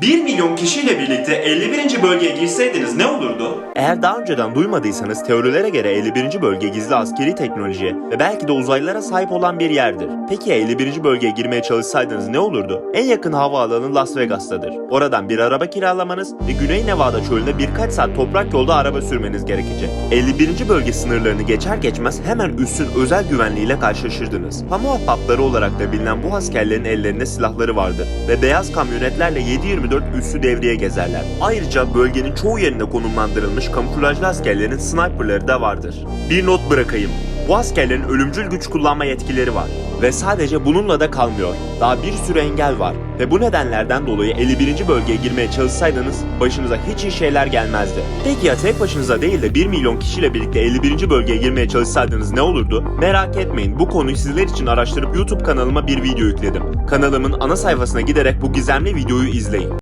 1 milyon kişiyle birlikte 51. bölgeye girseydiniz ne olurdu? Eğer daha önceden duymadıysanız teorilere göre 51. bölge gizli askeri teknolojiye ve belki de uzaylılara sahip olan bir yerdir. Peki 51. bölgeye girmeye çalışsaydınız ne olurdu? En yakın havaalanı Las Vegas'tadır. Oradan bir araba kiralamanız ve Güney Nevada çölünde birkaç saat toprak yolda araba sürmeniz gerekecek. 51. bölge sınırlarını geçer geçmez hemen üssün özel güvenliğiyle karşılaşırdınız. Kamu ahbapları olarak da bilinen bu askerlerin ellerinde silahları vardır ve beyaz kamyonetlerle 7-24 üssü devreye gezerler. Ayrıca bölgenin çoğu yerinde konumlandırılmış kamuflajlı askerlerin sniperları da vardır. Bir not bırakayım. Bu askerlerin ölümcül güç kullanma yetkileri var. Ve sadece bununla da kalmıyor. Daha bir sürü engel var. Ve bu nedenlerden dolayı 51. bölgeye girmeye çalışsaydınız başınıza hiç iyi şeyler gelmezdi. Peki ya tek başınıza değil de 1 milyon kişiyle birlikte 51. bölgeye girmeye çalışsaydınız ne olurdu? Merak etmeyin bu konuyu sizler için araştırıp YouTube kanalıma bir video yükledim. Kanalımın ana sayfasına giderek bu gizemli videoyu izleyin.